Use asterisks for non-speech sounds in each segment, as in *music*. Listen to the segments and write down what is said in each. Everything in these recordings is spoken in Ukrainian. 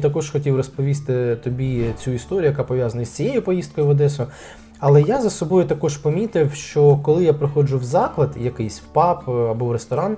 Також хотів розповісти тобі цю історію, яка пов'язана з цією поїздкою в Одесу. Але я за собою також помітив, що коли я приходжу в заклад, якийсь в паб або в ресторан,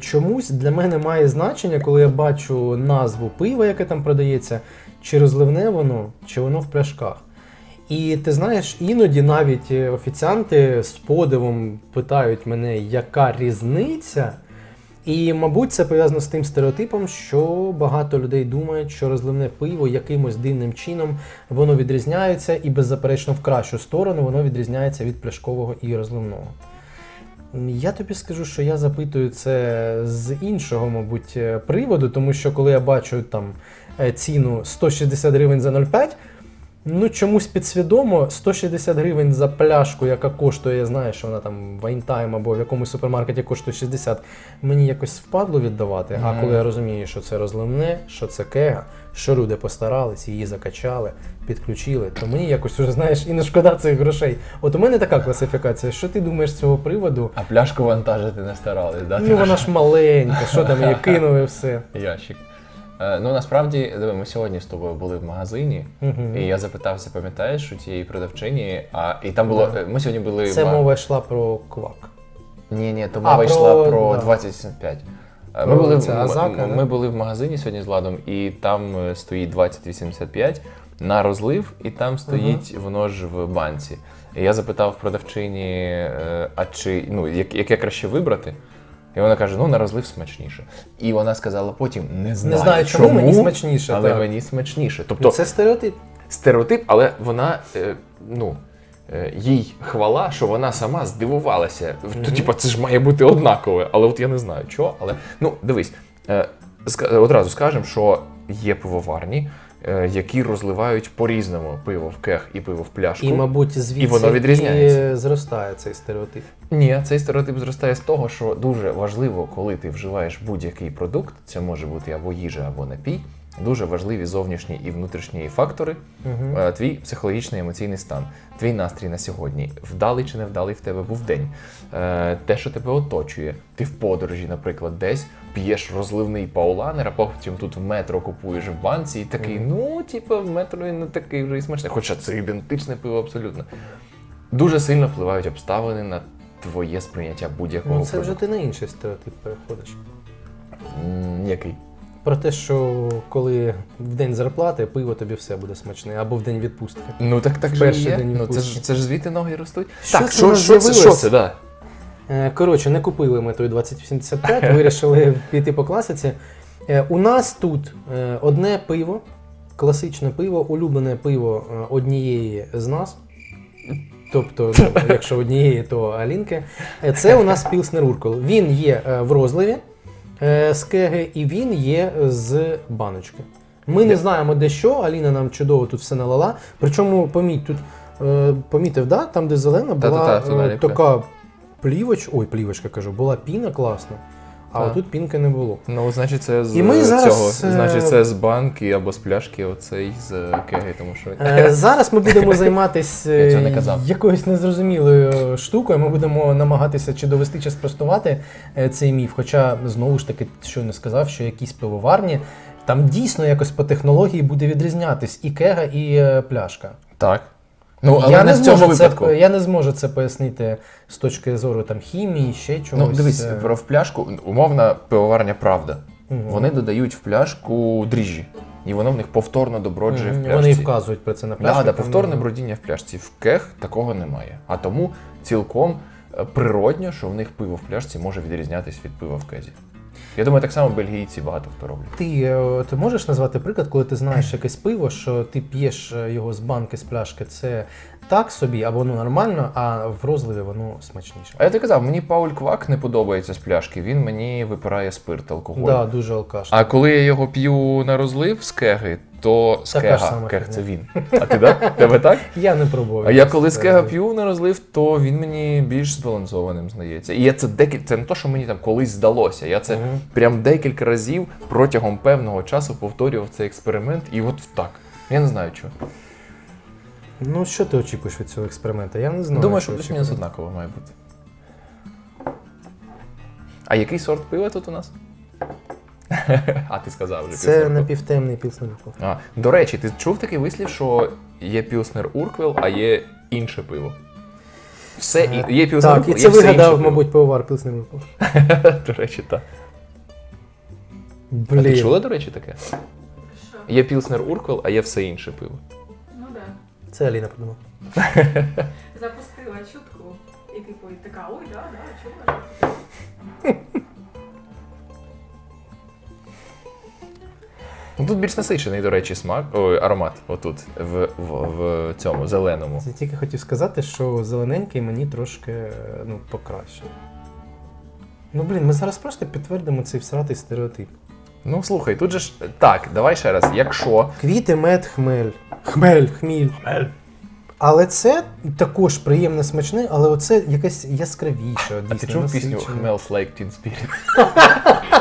чомусь для мене має значення, коли я бачу назву пива, яке там продається, чи розливне воно, чи воно в пляшках. І ти знаєш, іноді навіть офіціанти з подивом питають мене, яка різниця. І, мабуть, це пов'язано з тим стереотипом, що багато людей думають, що розливне пиво якимось дивним чином воно відрізняється, і беззаперечно в кращу сторону воно відрізняється від пляшкового і розливного. Я тобі скажу, що я запитую це з іншого, мабуть, приводу, тому що коли я бачу там е, ціну 160 гривень за 0,5, ну чомусь підсвідомо 160 гривень за пляшку, яка коштує, я знаю, що вона там в Айнтайм або в якомусь супермаркеті коштує 60, мені якось впадло віддавати. А коли я розумію, що це розливне, що це кега, що люди постарались, її закачали, підключили, то мені якось уже знаєш і не шкода цих грошей. От у мене така класифікація. Що ти думаєш з цього приводу? А пляшку вантажити не старались, да? Ну вона ж маленька, що там її *laughs* кинули все. Ящик. Е, ну насправді, диви, ми сьогодні з тобою були в магазині, і я запитався, пам'ятаєш, у тієї продавчині, а і там було. Да. е, Ми сьогодні були Це мова йшла про квак. Ні, ні, то мова йшла про да. 2085. Е, Ми були, Азака, ми були в магазині сьогодні з Владом, і там стоїть 2085 на розлив, і там стоїть воно ж в банці. І я запитав продавчині, а чи ну, як- яке краще вибрати? І вона каже: ну на розлив смачніше. І вона сказала потім: не знаю, Не знаю, чому, мені смачніше, але так. мені смачніше. Тобто Ну, це стереотип. стереотип, але вона, е, ну. е, Їй хвала, що вона сама здивувалася. То, типа, це ж має бути однакове, але от я не знаю чого. Але ну дивись, е, одразу скажемо, що є пивоварні, які розливають по-різному пиво в кех і пиво в пляшку. І, мабуть, звідси І воно відрізняється. і зростає цей стереотип. Ні, цей стереотип зростає з того, що дуже важливо, коли ти вживаєш будь-який продукт, це може бути або їжа, або напій. Дуже важливі зовнішні і внутрішні фактори, Угу. Твій психологічний емоційний стан, твій настрій на сьогодні, вдалий чи невдалий в тебе був день, Е, те, що тебе оточує. Ти в подорожі, наприклад, десь п'єш розливний пауланер, а потім тут в метро купуєш в банці і такий, ну, типу, в метро він не такий вже і смачний. Хоча це ідентичне пиво абсолютно. Дуже сильно впливають обставини на твоє сприйняття будь-якого Ну, це вже ти на інший стереотип переходиш. Який? Про те, що коли в день зарплати пиво тобі все буде смачне, або в день відпустки. Ну так так же і перший є. день Ну, це ж це ж звідти ноги ростуть. Що так, це що, що, це, що це, да. Е, Коротше, не купили ми той 2085, *laughs* вирішили піти по класиці. Е, У нас тут е, одне пиво, класичне пиво, улюблене пиво однієї з нас. Тобто, ну, *laughs* якщо однієї, то Алінки. Це у нас Пілснер Уркол. Він є в розливі е, з кеги, і він є з баночки. Ми не знаємо де що, Аліна нам чудово тут все налила. Причому, поміть, тут е, помітив, да? там, де зелена, була е, така плівочка, ой, плівочка кажу, була піна класна, а Так. отут пінки не було. Ну, значить, це з І ми зараз, цього. е, Значить, це з банки або з пляшки, оцей з кеги, тому що. Е, Зараз ми будемо *laughs* займатися не якоюсь незрозумілою штукою. Ми будемо намагатися чи довести, чи спростувати е, цей міф. Хоча знову ж таки, щойно сказав, що якісь пивоварні там дійсно якось по технології буде відрізнятись і кега, і е, пляшка. Так. Ну, але я, не не в цьому зможу випадку. це, я не зможу це пояснити з точки зору там хімії, ще чогось. Ну, дивись, е. про в пляшку, умовна пивоварня правда. Мгм. Вони додають в пляшку дріжджі. І воно в них повторно доброджує Мгм, в пляшці. Вони і вказують про це на Да, пляшках. да, там, повторне ну, бродіння в пляшці. В кех такого немає. А тому цілком е, природньо, що в них пиво в пляшці може відрізнятись від пива в кезі. Я думаю, так само бельгійці багато хто роблять. Ти, е, ти можеш назвати приклад, коли ти знаєш якесь пиво, що ти п'єш е, його з банки, з пляшки, це так собі, або воно нормально, а в розливі воно смачніше. А я тобі казав, мені Пауль Квак не подобається з пляшки, він мені випирає спирт, алкоголь. Да, дуже алкашно. А коли я його п'ю на розлив з кеги, то з Така ж кега. сама Кег це він. А ти так? *laughs* Тебе так? Я не пробував. А я коли з Це- кега п'ю на розлив, то він мені більш збалансованим здається. І я це декіль... це не то, що мені там колись здалося. Я це Мгм. прям декілька разів протягом певного часу повторював цей експеримент, і от так. Я не знаю чого. Ну, що ти очікуєш від цього експерименту? Я не знаю. Думаю, що плюс-мінус очікувати. однаково має бути. А який сорт пива тут у нас? *laughs* А ти сказав вже Це Пілснер. напівтемний пілснер Урквел. А, до речі, ти чув такий вислів, що є Пілснер Урквел, а є інше пиво. Все і- є Пілснер Так, і Урквел, це є все інше вигадав, пиво. мабуть, пивовар пілснер Урквел. *laughs* До речі, так. А ти Блін. чула, до речі, таке? Що? Є Пілснер Урквел, а є все інше пиво. Це Аліна придумала. *laughs* Запустила чутку. І типу, і така, ой, да, да, чула. Ну, тут більш насичений, до речі, смак, ой, аромат отут, в, в, в цьому зеленому. Я тільки хотів сказати, що зелененький мені трошки е, ну, покраще. Ну блін, ми зараз просто підтвердимо цей всратий стереотип. Ну слухай, тут же ж. Так, давай ще раз. Якщо. Квіти, мед, хмель. Хмель, хміль. Але це також приємне смачне, але оце якесь яскравіше. А ти чув пісню. Smells Like Teen Spirit? *laughs*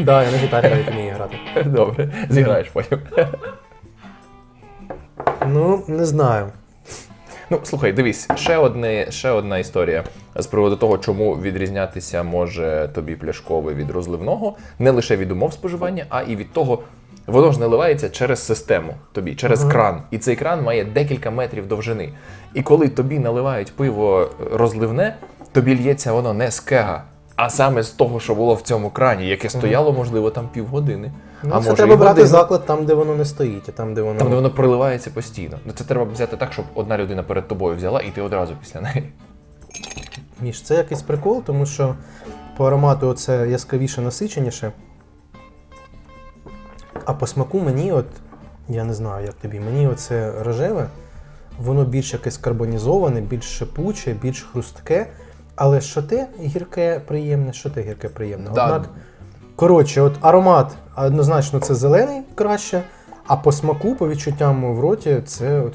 Да, я на гітарі навіть вмію грати. Добре, зіграєш потім. Ну, не знаю. Ну, слухай, дивись, ще, одне, ще одна історія з приводу того, чому відрізнятися може тобі пляшкове від розливного, не лише від умов споживання, а і від того, воно ж наливається через систему тобі, через Ага. кран. І цей кран має декілька метрів довжини. І коли тобі наливають пиво розливне, тобі лється воно не з кега, а саме з того, що було в цьому крані, яке стояло, можливо, там півгодини. Ну, а це може, треба брати годину. заклад там, де воно не стоїть, а там, де воно. Там, де воно проливається постійно. Ну це треба взяти так, щоб одна людина перед тобою взяла, і ти одразу після неї. Міш, це якийсь прикол, тому що по аромату це яскравіше, насиченіше. А по смаку мені, от, я не знаю, як тобі, мені оце рожеве, воно більш якесь карбонізоване, більш шипуче, більш хрустке. Але що те гірке приємне, що те гірке приємне. Да. Однак, коротше, от аромат однозначно це зелений краще, а по смаку, по відчуттям в роті, це от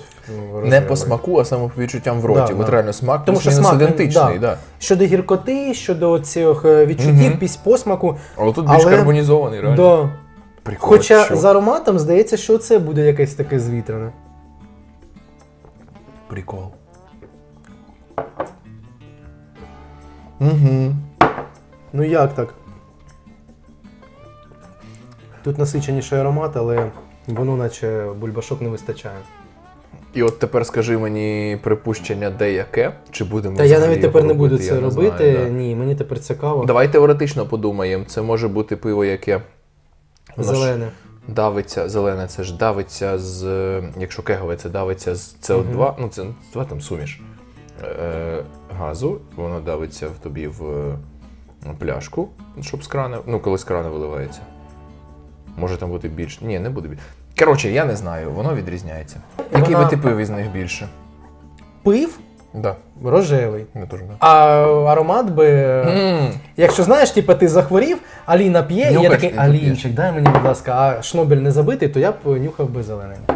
ну, Не по смаку, а саме по відчуттям в роті. Да, От да. реально смак Тому що смак, ідентичний, да. да. Щодо гіркоти, щодо цих е, відчуттів, Мгм. після посмаку. Але тут більш Але- карбонізований, реально. Да. Прикол, Хоча що? з ароматом здається, що це буде якесь таке звітрене. Прикол. Угу. Ну як так? Тут насиченіший аромат, але воно наче бульбашок не вистачає. І от тепер скажи мені припущення деяке, чи будемо Та я навіть тепер не буду це робити. знаю, да. Ні, мені тепер цікаво. Давай теоретично подумаємо. Це може бути пиво, яке воно ж Зелене. давиться, зелене, це ж давиться з. Якщо кегове, це давиться з СО2, ну це СО2 там суміш е, газу, воно давиться в тобі в е, пляшку, щоб з крана, ну коли з крана виливається. Може там бути більше. Ні, не буде більше. Коротше, я не знаю, воно відрізняється. Який би ти пив із них більше? Пив Да, рожевий. я теж да. А аромат би. М, Якщо знаєш, типу, ти захворів, Аліна п'є, і я Нюхаєш, такий, ти Алінчик, дай мені, будь ласка, а шнобель не забитий, то я б нюхав би зелененький.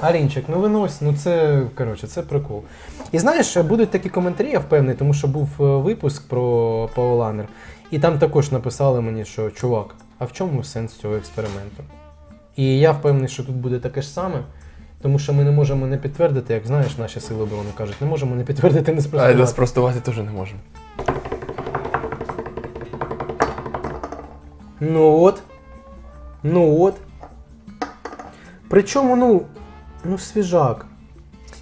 Алінчик, ну винось, ну це коротше, це прикол. І знаєш, будуть такі коментарі, я впевнений, тому що був е, випуск про Паоланер, і там також написали мені, що чувак, а в чому сенс цього експерименту? І я впевнений, що тут буде таке ж саме. Тому що ми не можемо не підтвердити, як знаєш, наші сили оборони кажуть, не можемо не підтвердити, не А спростувати. да, спростувати теж не можемо. Ну от. Ну от. Причому, ну, ну, свіжак.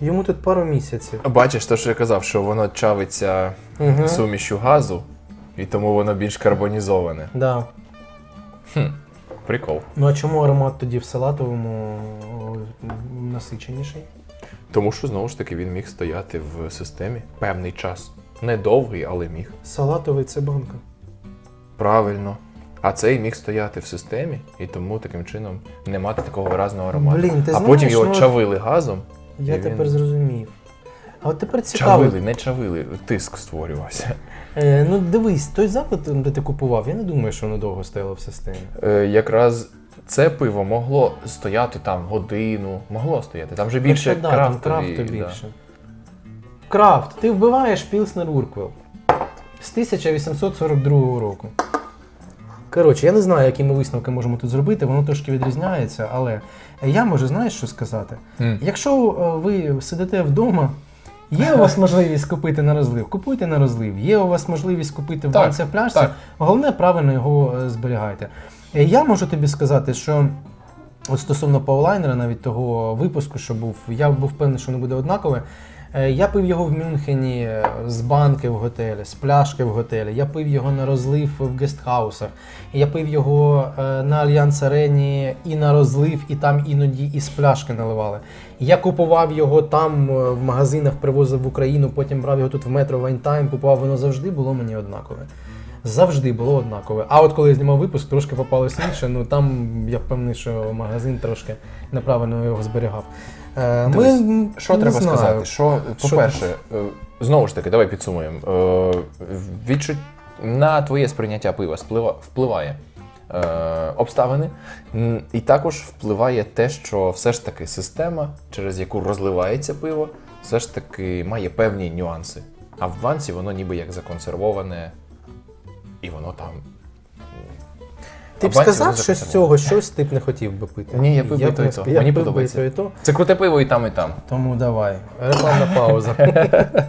Йому тут пару місяців. Бачиш, те, що я казав, що воно чавиться Угу. сумішю газу, і тому воно більш карбонізоване. Да. Прикол. Ну а чому аромат тоді в салатовому насиченіший? Тому що знову ж таки він міг стояти в системі певний час. Не довгий, але міг. Салатовий це банка. Правильно. А цей міг стояти в системі, і тому таким чином не мати такого виразного аромату. Блін, ти а знаєш, потім його ну, чавили газом. Я І він- тепер зрозумів. А от тепер цікаво. Чавили, не чавили, тиск створювався. Е, ну дивись, той заклад, де ти купував, я не думаю, що воно довго стояло в системі. Е, якраз це пиво могло стояти там годину, могло стояти. Там вже більше Хоча, да, там крафтові, крафту да. більше. Крафт, ти вбиваєш Пілснер Урквел з 1842 року. Коротше, я не знаю, які ми висновки можемо тут зробити, воно трошки відрізняється, але я можу, знаєш, що сказати? М. Якщо е, ви сидите вдома Є у вас можливість купити на розлив, купуйте на розлив. Є у вас можливість купити в Так, банці в пляшці, так. головне правильно його е, зберігайте. Е, Я можу тобі сказати, що от стосовно паулайнера, навіть того випуску, що був, я був певний, що не буде однакове. Е, Я пив його в Мюнхені е, з банки в готелі, з пляшки в готелі. Я пив його на розлив в гестхаусах. Я пив його е, на Альянс Арені і на розлив, і там іноді із пляшки наливали. Я купував його там в магазинах, привозив в Україну, потім брав його тут в метро Вайнтайм, купував, воно завжди було мені однакове. Завжди було однакове. А от коли я знімав випуск, трошки попалось інше, ну там я впевнений, що магазин трошки неправильно його зберігав. Е, Дивись, м, Що не треба знаю. сказати? Що, Що по-перше, е, знову ж таки, давай підсумуємо. Е, Відчут... На твоє сприйняття пива сплива- впливає е, обставини, м, і також впливає те, що все ж таки система, через яку розливається пиво, все ж таки має певні нюанси. А в банці воно ніби як законсервоване, і воно там. Ти б банці сказав, що з цього щось ти б не хотів би пити? Ні, я пив би б і то, і не то. я Мені пив би подобається. і то. Це круте пиво і там, і там. Тому давай. Рекламна пауза. *laughs*